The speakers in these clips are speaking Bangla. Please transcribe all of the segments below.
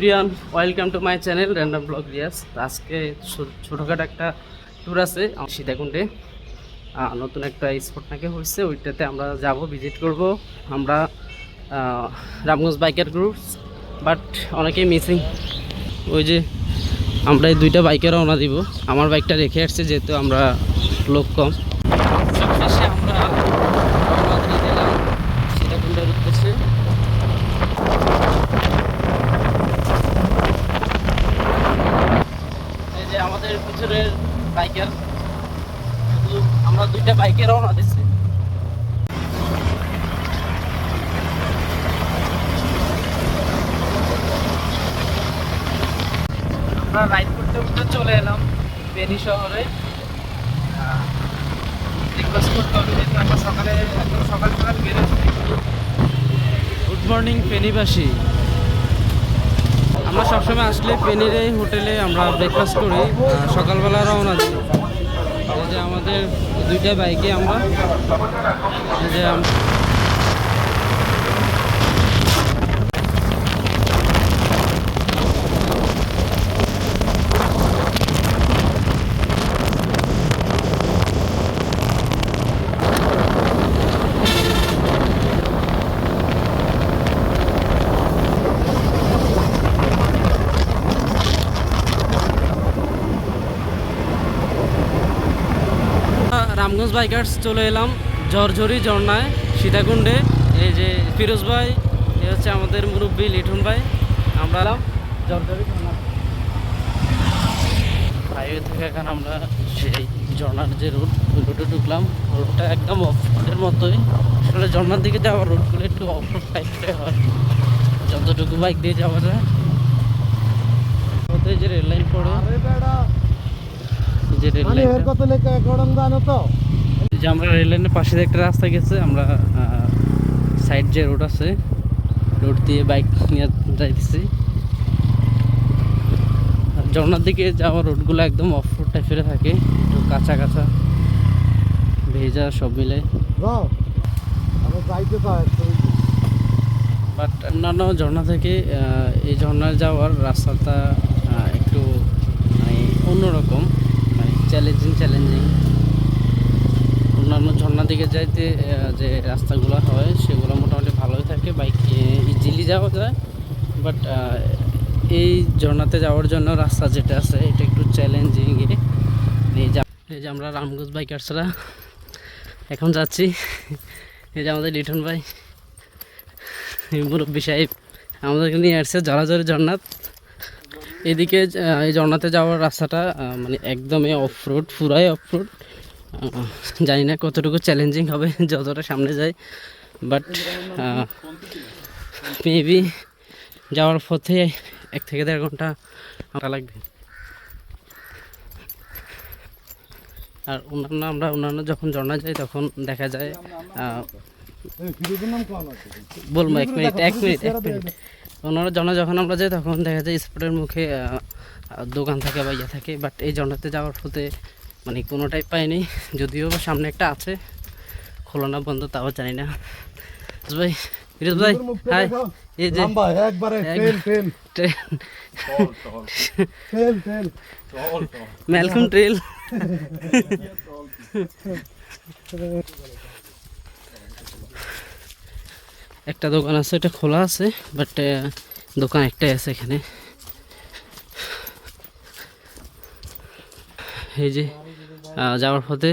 Everyone welcome to my channel random vlog Riya's আজকে ছোটোখাটো একটা ট্যুর আছে সীতাকুণ্ডে। নতুন একটা স্পট নাকি হয়েছে, ওইটাতে আমরা যাব ভিজিট করব। আমরা রামগঞ্জ বাইকার গ্রুপ বাট অনেকেই মিসিং ওই যে, আমরা এই দুইটা বাইকে রওনা দিব। আমার বাইকটা রেখে আসছে, যেহেতু আমরা লোক কম সবশেষে আমরা রওনা দিয়ে দিলাম সীতাকুণ্ডের উদ্দেশ্যে এই যে আমাদের পিছনের বাইকার আমরা দুইটা বাইকে রওনা দিচ্ছি। আমরা রাইড করতে করতে চলে এলাম বেনি শহরে। রিকোয়েস্ট করতে হবে যেহেতু আমরা সকালে একদম সকাল সকাল বেরোচ্ছি। গুড মর্নিং ফেনীবাসী আমরা সবসময় আসলে পেনের এই হোটেলে আমরা ব্রেকফাস্ট করি সকালবেলা রওনা দিই। যে আমাদের দুইটা বাইকে আমরা যে রামগঞ্জ বাইকার্স চলে এলাম ঝরঝরি ঝর্ণায়, সীতাকুণ্ডে। এই যে ফিরোজ ভাই, এ হচ্ছে আমাদের মুরব্বী লিঠুন ভাই। আমরা এলাম ঝরঝরি ঝর্ণা। হাইওয়ে থেকে এখন আমরা সেই ঝর্ণার যে রোড ওই রোডে ঢুকলাম। রোডটা একদম অফ রোডের মতোই। আসলে ঝর্ণার দিকে যাওয়ার রোডগুলো একটু অফ রোড টাইপের হয়। যতটুকু বাইক দিয়ে যাওয়া যায়। ওতে যে রেল লাইন পড়ে যে রেল লাইনটা। যে আমরা রেল লাইনের পাশে একটা রাস্তা গেছে আমরা সাইড যে রোড আছে রোড দিয়ে বাইক নিয়ে যাইতেছি। আর ঝর্নার দিকে যাওয়ার রোডগুলো একদম অফ রোড টাইপের থাকে একটু কাঁচা কাঁচা ভেজা সব মিলে। বাট অন্যান্য ঝর্ণা থেকে এই ঝর্ণায় যাওয়ার রাস্তাটা একটু মানে অন্যরকম। মানে চ্যালেঞ্জিং চ্যালেঞ্জিং অন্যান্য ঝর্ণা দিকে যাইতে যে রাস্তাগুলো হয়, সেগুলো মোটামুটি ভালোই থাকে। বাইক ইজিলি যাওয়া যায়। বাট এই ঝর্ণাতে যাওয়ার জন্য রাস্তা যেটা আছে, এটা একটু চ্যালেঞ্জিং এই যে এই যে আমরা রামগঞ্জ বাইকার্সরা এখন যাচ্ছি। এই যে আমাদের লিটন ভাই, মুরব্বী সাহেব। আমাদেরকে নিয়ে আসছে জলাজরি ঝর্ণাত। এদিকে এই ঝর্ণাতে যাওয়ার রাস্তাটা মানে একদমই অফ রোড পুরাই অফ রোড জানি না কতটুকু চ্যালেঞ্জিং হবে, যতটা সামনে যায়। বাট মেবি যাওয়ার পথে এক থেকে দেড় ঘণ্টা লাগবে। আর অন্যান্য, আমরা অন্যান্য যখন ঝর্ণা যাই, তখন দেখা যায় বলব এক মিনিট এক মিনিট এক মিনিট। অন্যান্য জনা যখন আমরা যাই তখন দেখা যায় স্পটের মুখে দোকান থাকে বা ইয়ে থাকে বাট এই জনাতে যাওয়ার পথে মানে কোনোটাই পাইনি। যদিও বা সামনে একটা আছে খোলা না বন্ধ তাও জানি না। ভাই ফিরোজ ভাই হাই এই যে একবারে fail fail. Train. Fail fail. Malcolm trail একটা দোকান আছে এটা খোলা আছে বাট দোকান একটাই আছে এখানে। এই যে যাওয়ার পথে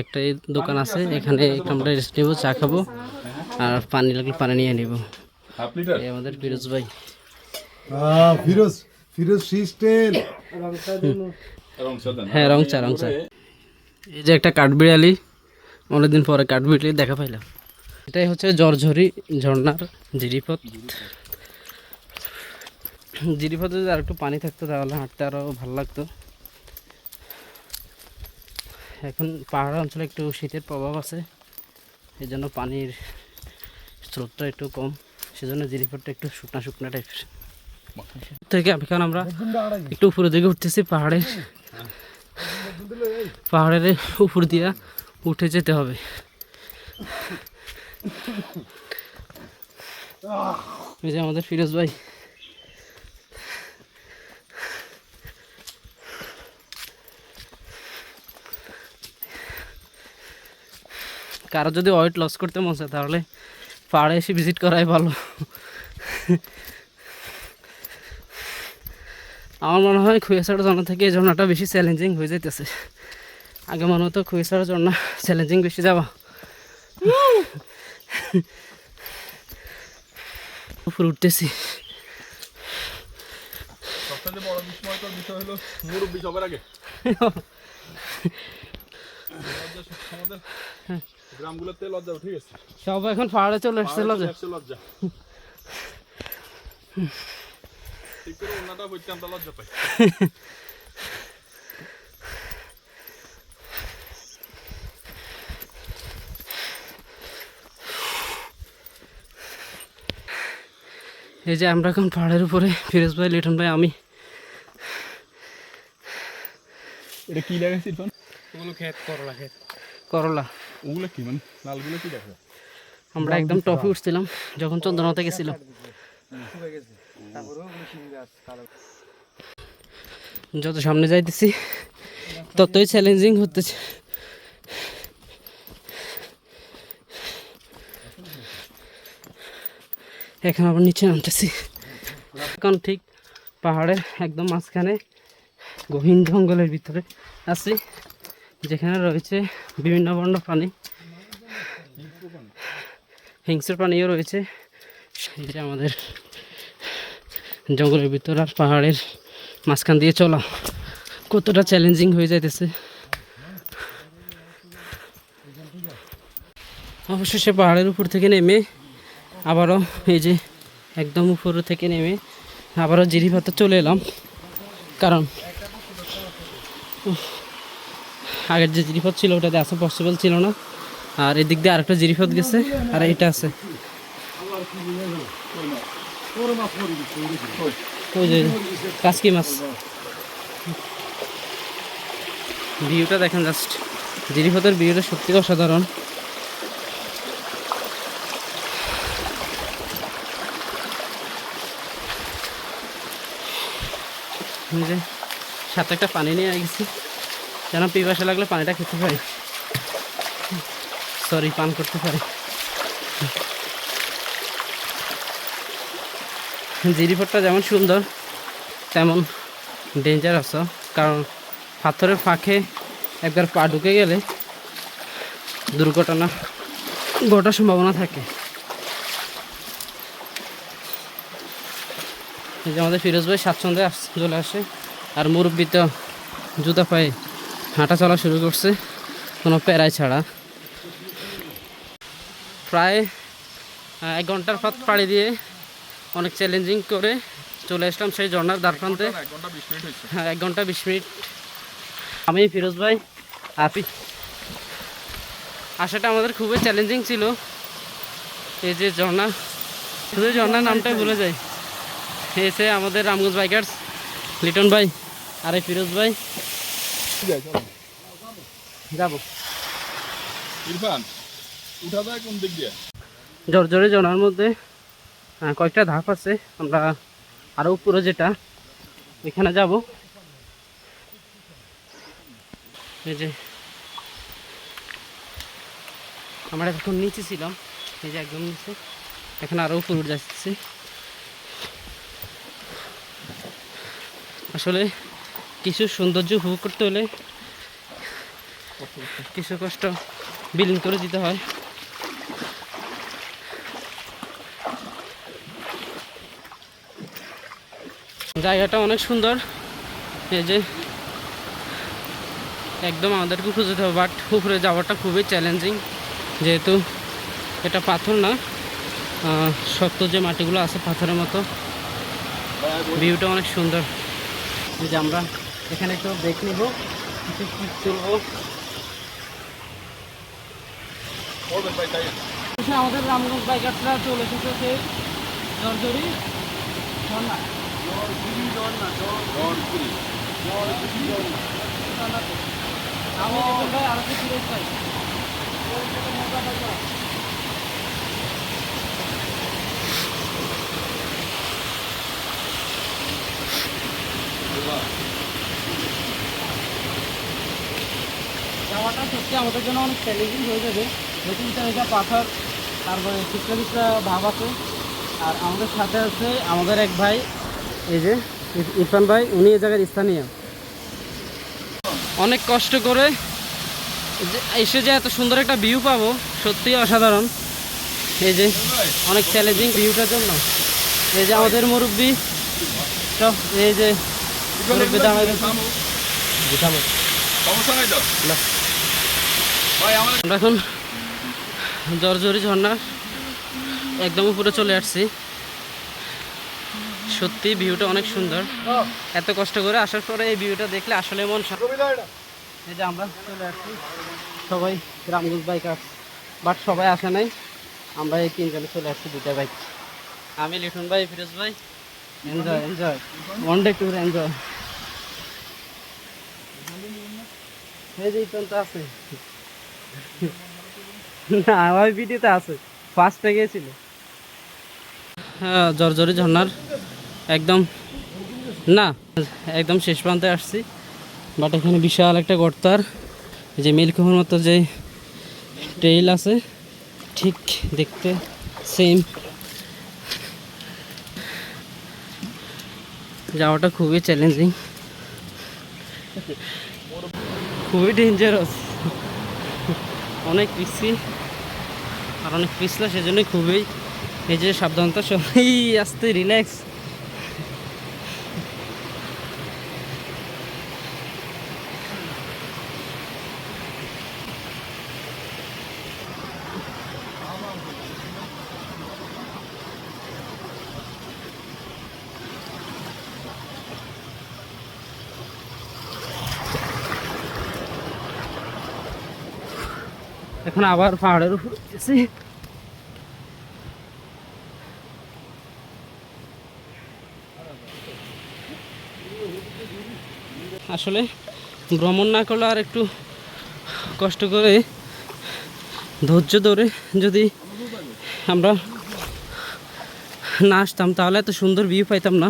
একটাই দোকান আছে এখানে আমরা রেস্ট নেব চা খাব আর পানি লাগলে পানি নিয়ে নেব। Half litre? এই আমাদের ফিরোজ ভাই। ফিরোজ ফিরোজ সিস্টেল? হ্যাঁ রং চা রং চা এই যে একটা কাঠবিড়ালি অনেকদিন পরে কাঠবিড়ালি দেখা পাইলাম। এটাই হচ্ছে জর্ঝরি ঝর্ণার জিরিপথ। জিরিপথে যদি আর একটু পানি থাকতো তাহলে হাঁটতে আরও ভালো লাগতো। এখন পাহাড় অঞ্চলে একটু শীতের প্রভাব আছে এই জন্য পানির স্রোতটা একটু কম সেজন্য জিরিপথটা একটু শুকনা শুকনা টাইপের থেকে এখন আমরা একটু উপরের দিকে উঠতেছি পাহাড়ের পাহাড়ের উপর দিয়া উঠে যেতে হবে। এই যে আমাদের ফিরোজ ভাই। কারও যদি ওয়েট লস করতে মন চায়, তাহলে পাহাড়ে এসে ভিজিট করাই ভালো। আমার মনে হয় খুয়েসার জন্য থেকে এই জন্যটা বেশি চ্যালেঞ্জিং হয়ে যেতেছে আগে মনে হতো খুয়েসার জন্য চ্যালেঞ্জিং বেশি যাওয়া। উপরে উঠতেছি। বড় বিস্ময়কর বিষয় হলো মুরব্বী সবার আগে। লজ্জা সব- আমাদের গ্রামগুলোতে লজ্জা উঠে গেছে সব এখন পাহাড়ে চলে এসছে পাহাড়ে লজে লজ্জা। ঠিক করে অন্যটা বইতে আমরা লজ্জা পাই। এই যে আমরা এখন পাহাড়ের উপরে ফিরোজ ভাই লিটন ভাই আমি। এটা কি লাগাইছি ইরফান ওগুলো খেত করলা খেত। করলা। ওগুলো কি মানে? লালগুলো কি দেখা? আমরা একদম টপে উঠছিলাম যখন চন্দ্রনাথে গেছিলাম যত সামনে যাইতেছি ততই চ্যালেঞ্জিং হতেছে। এখন আবার নিচে নামতেছি। এখন ঠিক পাহাড়ের একদম মাঝখানে গহীন জঙ্গলের ভিতরে আছি, যেখানে রয়েছে বিভিন্ন বর্ণ প্রাণী। হিংস্র প্রাণীও রয়েছে। যে আমাদের জঙ্গলের ভিতর আর পাহাড়ের মাঝখান দিয়ে চলা। কতটা চ্যালেঞ্জিং হয়ে যাইতেছে। অবশেষে পাহাড়ের উপর থেকে নেমে আবারও এই যে একদম উপর থেকে নেমে আবারও জিরিপাতে চলে এলাম। কারণ আগের যে জিরিপথ ছিল ওটাতে আসা পসিবল ছিল না। আর এদিক দিয়ে আরেকটা জিরিপথ গেছে আর এটা আছে। কাসকি মাছ। ভিউটা দেখেন জাস্ট জিরিপথের ভিউটা সত্যি অসাধারণ। যে, সাথে একটা পানি নিয়ে গেছি যেন পিপাসা লাগলে পানিটা খেতে পারি। সরি পান করতে পারি। জিরিপটটা যেমন সুন্দর, তেমন ডেঞ্জারাস কারণ পাথরের ফাঁকে একবার পা ঢুকে গেলে দুর্ঘটনা ঘটার সম্ভাবনা থাকে। এই যে আমাদের ফিরোজ ভাই স্বাচ্ছন্দ্যে আস চলে আসে। আর মুরব্বী তো জুতা পায়ে হাঁটা চলা শুরু করছে কোনো প্যারায় ছাড়া। প্রায় এক ঘণ্টার পথ পাড়ি দিয়ে অনেক চ্যালেঞ্জিং করে চলে আসলাম সেই ঝর্ণার দ্বার প্রান্তে। এক ঘণ্টা বিশ মিনিট হয়েছে। হ্যাঁ এক ঘণ্টা বিশ মিনিট। আমি ফিরোজ ভাই আপি। আসাটা আমাদের খুবই চ্যালেঞ্জিং ছিল। এই যে ঝর্ণা শুধু ঝর্ণার নামটাই ভুলে যাই। এসে আমাদের রামগঞ্জ বাইকার্স লিটন ভাই আর এই ফিরোজ ভাই। যাব। ইরফান উঠা যায় কোন দিক দিয়ে? জর্জরে ঝর্ণার মধ্যে কয়েকটা ধাপ আছে আমরা আরও উপরে যেটা এখানে যাব। এই যে আমরা এখন নিচে ছিলাম এই যে একদম নিচে এখন আরও উপরে উঠে যাচ্ছি। আসলে কিছু সৌন্দর্য উপভোগ করতে হলে কিছু কষ্ট বিলীন করে দিতে হয়। জায়গাটা অনেক সুন্দর। এই যে একদম আমাদেরকে খুঁজে যেতে বাট উপরে যাওয়াটা খুবই চ্যালেঞ্জিং যেহেতু এটা পাথর না শক্ত যে মাটিগুলো আছে পাথরের মতো ভিউটা অনেক সুন্দর। যে আমরা এখানে একটু ব্রেক নিব, কিছু আমাদের রামগঞ্জ বাইকাররা চলে এসেছে সেই জর্জরি ঝর্ণা। আমি আরও কিছু যাওয়াটা সত্যি আমাদের জন্য অনেক চ্যালেঞ্জিং হয়ে যাবে। এটা ইটা ইটা পাথর তারপরে পিছলা পিছলা ভাব আছে। আর আমাদের সাথে আছে আমাদের এক ভাই, এই যে ইর- ইরফান ভাই, উনি এই জায়গার স্থানীয়। অনেক কষ্ট করে এসে যে এত সুন্দর একটা ভিউ পাবো সত্যি অসাধারণ। এই যে অনেক চ্যালেঞ্জিং ভিউটার জন্য। এই যে আমাদের মুরব্বী সব এই যে আমার এখন জর্জরি ঝর্ণার একদম উপরে চলে আসছি। সত্যি ভিউটা অনেক সুন্দর। এত কষ্ট করে আসার পরে এই ভিউটা দেখলে আসলে মন এই যে আমরা চলে আসছি। সবাই রামগঞ্জ বাইকার। বাট সবাই আসে নাই। আমরা এই তিনজনে চলে আসছি দুটা বাইক। আমি লিটন ভাই ফিরোজ ভাই। Enjoy enjoy one day tour enjoy এই যে ইতন তো আছে। না, আমার ভিডিওতে আছে। ফার্স্টে গিয়েছিল। হ্যাঁ জর্জরি ঝর্ণার একদম, না, একদম শেষ প্রান্তে আসছি। বাট এখানে বিশাল একটা গর্ত আর এই যে মিল্কহোর মতো যে ট্রেইল আছে, ঠিক দেখতে সেম যাওয়াটা খুবই চ্যালেঞ্জিং খুবই ডেঞ্জারাস অনেক পিসি আর অনেক পিছলা সেজন্য খুবই এই যে সাবধানতা সবাই আসতে রিল্যাক্স এখন আবার পাহাড়ের উপর গেছি আসলে ভ্রমণ না করলে আর একটু কষ্ট করে, ধৈর্য ধরে যদি আমরা না আসতাম, তাহলে এত সুন্দর ভিউ পাইতাম না।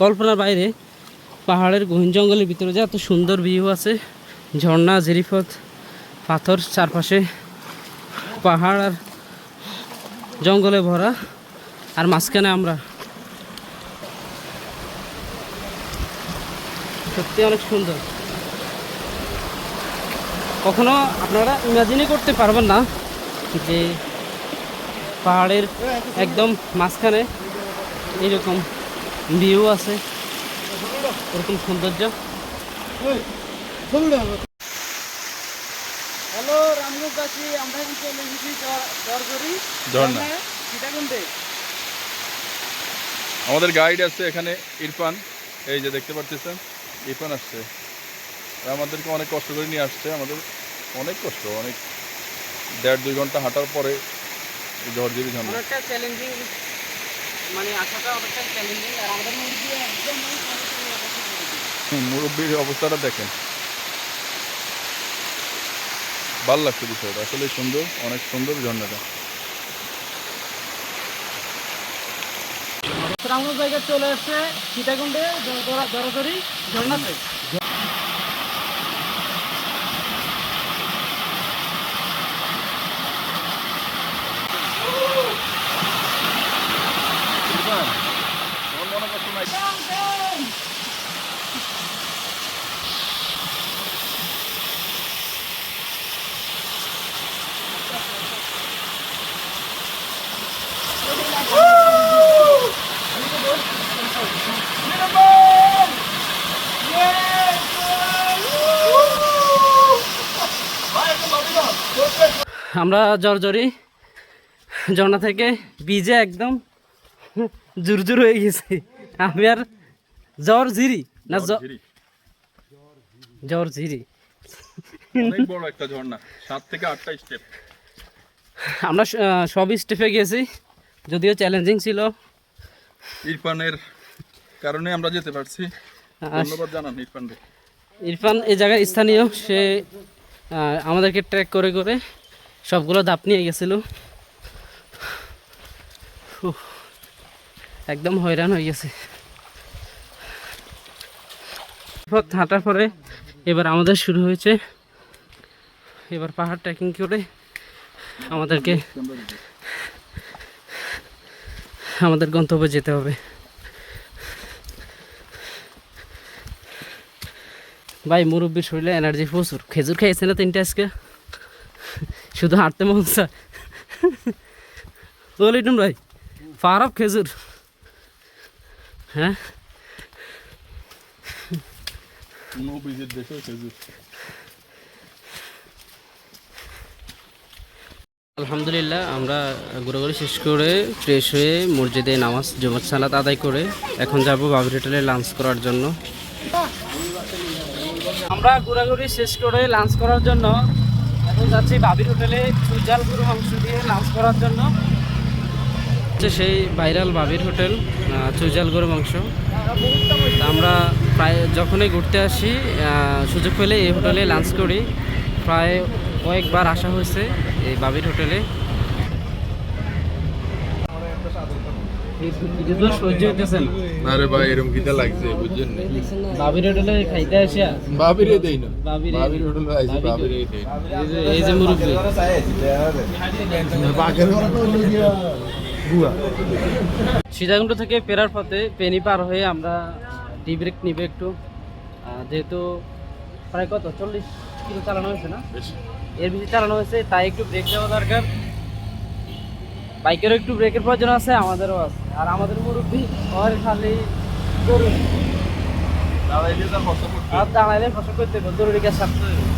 কল্পনার বাইরে পাহাড়ের গহীন জঙ্গলের ভিতরে যে এত সুন্দর ভিউ আছে, ঝর্ণা জেরিফত পাথর চারপাশে পাহাড় আর জঙ্গলে ভরা। আর মাঝখানে আমরা। সত্যি অনেক সুন্দর। কখনো আপনারা ইমাজিনই করতে পারবেন না যে পাহাড়ের একদম মাঝখানে এরকম ভিউ আছে। এরকম সৌন্দর্য। রামগঞ্জবাসী আমরা এখন চলে এসেছি জর্জরি ঝর্ণা। সীতাকুণ্ডে। আমাদের গাইড আছে এখানে ইরফান। এই যে দেখতে পাচ্ছেন ইরফান আসছে। আমাদেরকে অনেক কষ্ট করে নিয়ে আসছে আমাদের অনেক কষ্ট অনেক দেড় দুই ঘণ্টা হাঁটার পরে ঝড়ঝড়ি অনেকটা চ্যালেঞ্জিং মানে আসাটা অনেকটা চ্যালেঞ্জিং আর আমাদের মুরগি একদম মানে মুরব্বির অবস্থাটা দেখেন। ভালো লাগছে বিষয়টা। আসলে সুন্দর, অনেক সুন্দর ঝর্ণাটা। রামগঞ্জ জায়গায় চলে আসছে সীতাকুণ্ডে জড়াজড়ি ঝর্ণাতে। আমরা জর্জরি ঝর্ণা থেকে বিজে একদম জুরজুর হয়ে গেছি। আমি আর জ্বর জিরি না ঝিরি। জ্বর জিরি অনেক বড় একটা ঝর্ণা সাত থেকে আটটা স্টেপ আমরা সব স্টেপে গেছি যদিও চ্যালেঞ্জিং ছিল। ইরফানের কারণে আমরা যেতে পারছি। ধন্যবাদ জানান ইরফান ইরফান এই জায়গার স্থানীয় সে আমাদেরকে ট্র্যাক করে করে সবগুলো দাপ নিয়ে গেছিল। একদম হয়রান হয়ে গেছে। হাঁটার পরে এবার আমাদের শুরু হয়েছে। এবার পাহাড় ট্রেকিং করে আমাদেরকে আমাদের গন্তব্যে যেতে হবে। ভাই, মুরব্বীর শরীরে এনার্জি প্রচুর। খেজুর খেয়েছে না তিনটে আজকে? শুধু হাঁটতে মন চায়। ও লিটন ভাই। ফারাব খেজুর। হ্যাঁ? আলহামদুলিল্লাহ আমরা ঘোরাঘুরি শেষ করে ফ্রেশ হয়ে মসজিদে নামাজ জুমাত সালাত আদায় করে এখন যাব বাবির হোটেলে লাঞ্চ করার জন্য। আমরা ঘোরাঘুরি শেষ করে লাঞ্চ করার জন্য এখন যাচ্ছি বাবির হোটেলে সুজাল গরু মাংস দিয়ে লাঞ্চ করার জন্য। সেই ভাইরাল বাবির হোটেল চুজাল গরু মাংস। আমরা প্রায় যখনই ঘুরতে আসি সুযোগ পেলে এই হোটেলে লাঞ্চ করি। প্রায় কয়েকবার আসা হয়েছে এই বাবির হোটেলে। আরে ভাই এরকম কিটা লাগছে বুঝছেন না? বাবির হোটেলে খাইতে আসিয়া বাবিরে দেই না। বাবির হোটেল আইছি বাবিরে দেই এই যে- এই যে মুরব্বী। বাঘের ঘরে তো হলো গিয়া বুয়া সীতাকুণ্ড থেকে ফেরার পথে পেনি পার হয়ে আমরা টি ব্রেক নিবে একটু। যেহেতু প্রায় কত? চল্লিশ কিলো চালানো হয়েছে না? এর বেশি চালানো হয়েছে তাই একটু ব্রেক দেওয়া দরকার। বাইকেরও একটু ব্রেকের প্রয়োজন আছে আমাদেরও আছে। আর আমাদের মুরব্বী ওর খালি জরুরি দাঁড়াইলে কষ্ট করতে আর দাঁড়াইলে ফসল করতে হবে, জরুরি কাজ সারতে হবে।